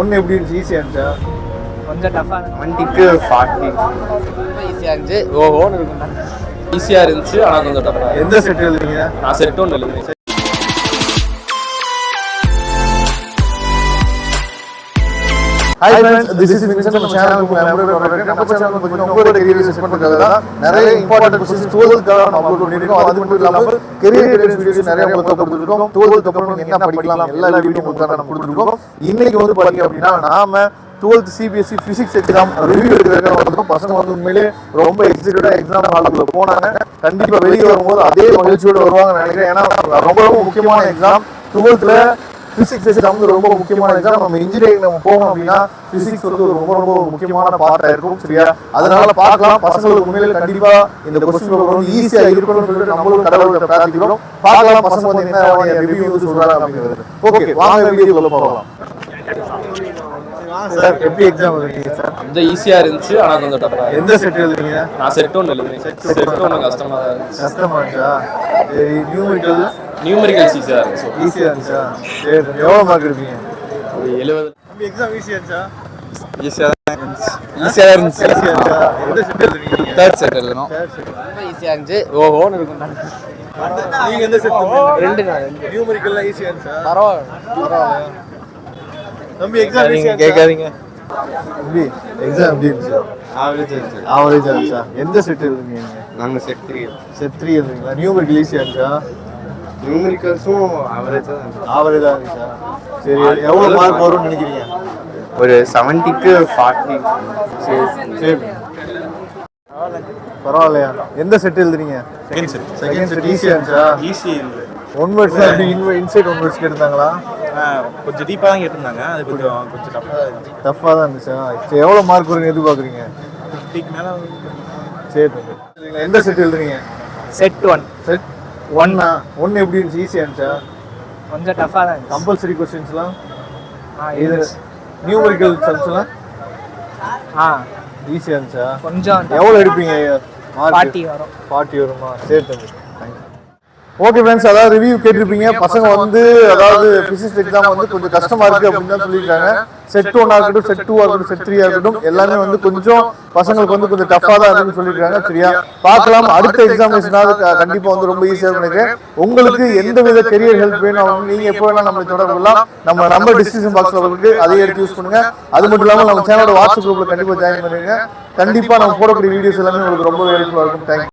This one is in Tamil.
ஒன்று எப்படி இருந்துச்சு? ஈஸியாக இருந்துச்சா? கொஞ்சம் டஃப்பாக வண்டிக்கு ஃபார்ட்டி ஈஸியாக இருந்துச்சு. ஓஹோன்னு இருக்கும் ஈஸியாக இருந்துச்சு ஆனால் கொஞ்சம் டஃப்பாக எந்த செட் எழுதுறீங்க நான் செட் ஒன்று எழுதுனேன். Hi friends this is Vincent நம்ம சேனல் உங்க பண்ணுறேன் நம்ம சேனல் பார்த்தீங்கன்னா உங்களோட கெரியர் செட் பண்ணுறதுக்காக தான் நிறைய இம்பார்ட்டன்ட் கொஸ்டின்ஸ் டுவெல்த்துக்காக நம்ம அப்லோட் பண்ணியிருக்கோம் அது மட்டும் இல்லாமல் கெரியர் கைடன்ஸ் வீடியோஸ் நிறைய உங்களுக்கு கொடுத்துருக்கோம். டுவெல்த்துக்கு அப்புறம் என்ன படிக்கலாம் எல்லா வீடியோ உங்களுக்கு நம்ம கொடுத்துருக்கோம். இன்னைக்கு வந்து பாத்தீங்க அப்படின்னா நாம twelfth CBSE physics exam review எடுக்கிறதுக்காக பசங்க வந்து உண்மையிலே ரொம்ப எக்ஸைட்டடா எக்ஸாம் ஹாலுக்குள்ள போனாங்க. கண்டிப்பா வெளியே வரும்போது அதே மகிழ்ச்சியோட வருவாங்கன்னு நினைக்கிறேன். ஏன்னா ரொம்ப ரொம்ப முக்கியமான எக்ஸாம் டுவெல்த்ல பிசிக்ஸ் எக்ஸாம் வந்து ரொம்ப முக்கியமான எக்ஸாம் நம்ம இன்ஜினியரிங் நம்ம போகணும் அப்படின்னா பிசிக்ஸ் வந்து ஒரு ரொம்ப ரொம்ப முக்கியமான பார்ட்டா இருக்கும் சரியா? அதனால பார்க்கலாம். பசங்களுக்கு உண்மையிலே கண்டிப்பா இந்த கொஸ்டின் வந்து ஈஸியா இருக்கணும்னு சொல்லிட்டு நம்மளும் கடவுள்கிட்ட பிரார்த்திக்கிறோம். பார்க்கலாம் பசங்க வந்து என்ன ரிவ்யூ வந்து சொல்றாங்க அப்படிங்கிறது. ஓகே வாங்க வீடியோக்குள்ள போகலாம். சார் எப்படி எக்ஸாம் எழுதுறீங்க சார்? கொஞ்சம் ஈஸியாக இருந்துச்சு ஆனால் கொஞ்சம் டஃப்பாக எந்த செட் எழுதுறீங்க நான் செட் ஒன்று எழுதுனேன். செட் ஒன்று கஷ்டமாக தான் இருந்துச்சு. கஷ்டமா நியூமெரிக்கல் நியூமரிக்கல்ஸ் ஈஸியாக இருந்துச்சு ஈஸியா இருந்துச்சா சரி எவ்வளவு மார்க் எடுப்பீங்க ஒரு எழுபது எக்ஸாம் ஈஸியா இருந்துச்சா ஈஸியாக ஈஸியாக இருந்துச்சு ஈஸியா இருந்துச்சா எந்த செட் எழுதுறீங்க தேர்ட் செட் எழுதணும் ரொம்ப ஈஸியாக இருந்துச்சு ஓஹோன்னு இருக்கும் நீங்க எந்த செட் ரெண்டு. நாள் ரெண்டு நியூமெரிக்கல்லாம் ஈஸியா இருந்துச்சா பரவாயில்ல பரவாயில்லையா தம்பி எக்ஸாம் ஈஸியா கேட்காதீங்க. தம்பி எக்ஸாம் எப்படி இருந்துச்சு ஆவரேஜ் இருந்துச்சு ஆவரேஜா இருந்துச்சா எந்த செட் எழுதுறீங்க நாங்கள் செட் த்ரீ செட் த்ரீ எழுதுறீங்களா நியூமெரிக்கல் ஈஸியா இருந்துச்சா நியூமரிக்கல்ஸும் ஆவரேஜாக தான். ஆவரேஜா இருந்துச்சா சரி. எவ்வளவு மார்க் வரும்னு நினைக்கிறீங்க? ஒரு செவன்ட்டிக்கு ஃபார்ட்டி சரி சரி. பரவாயில்லையா? எந்த செட் எழுதுறீங்க செகண்ட் செட் செகண்ட் செட் ஈஸியா இருந்துச்சா? ஈஸி ஒன் வேர்ட்ஸ் அப்படி இன்சைட் ஒன் வேர்ட்ஸ் கேட்டிருந்தாங்களா கொஞ்சம் டீப்பாக தான் கேட்டிருந்தாங்க. அது கொஞ்சம் கொஞ்சம் டஃப்பாக தான் இருந்துச்சு. டஃப்பாக தான் இருந்துச்சா? சரி எவ்வளோ மார்க் வருங்க எதிர்பார்க்குறீங்க? ஃபிஃப்டிக்கு மேலே சரி எந்த செட் எழுதுறீங்க செட் ஒன் செட் ஒன்னா ஒன்று எப்படி இருந்துச்சு? ஈஸியாக இருந்துச்சா? கொஞ்சம் டஃப்பாக தான் இருந்துச்சு. கம்பல்சரி கொஸ்டின்ஸ்லாம் ஆ இது நியூமரிக்கல் சம்ஸ்லாம் ஆ. ஈஸியாக இருந்துச்சா? கொஞ்சம் எவ்வளோ எடுப்பீங்க? ஃபார்ட்டி வரும். ஃபார்ட்டி வருமா? சரி தம்பி. ஓகே ஃப்ரெண்ட்ஸ் அதாவது ரிவ்யூ கேட்டிருப்பீங்க. பசங்க வந்து அதாவது பிசிக்ஸ் எக்ஸாம் வந்து கொஞ்சம் கஷ்டமா இருக்கு அப்படின்னு தான் சொல்லியிருக்காங்க. செட் ஒன் இருக்கட்டும் செட் டூ இருக்கட்டும் செட் த்ரீ இருக்கட்டும் எல்லாமே வந்து கொஞ்சம் பசங்களுக்கு வந்து கொஞ்சம் டஃபா தான் இருக்குன்னு சொல்லியிருக்காங்க. சரியா? பார்க்கலாம். அடுத்த எக்ஸாமினேஷனாவது கண்டிப்பா வந்து ரொம்ப ஈஸியா நினைக்கிறேன். உங்களுக்கு எந்த வித கெரியர் ஹெல்ப் வேணும் நீங்க எப்போ வேணா நம்மளை தொடர்பு கொள்ளலாம். நம்ம நம்பர் டிஸ்கிரிப்ஷன் பாக்ஸ்ல இருக்கு அதை எடுத்து யூஸ் பண்ணுங்க அது மட்டும் இல்லாமல் நம்ம சேனலோட வாட்ஸ்அப் குரூப்ல கண்டிப்பா ஜாயின் பண்ணுங்க. கண்டிப்பா நம்ம போடக்கூடிய வீடியோஸ் எல்லாமே உங்களுக்கு ரொம்ப ஹெல்ப்ஃபுல்லா இருக்கும். தேங்க்யூ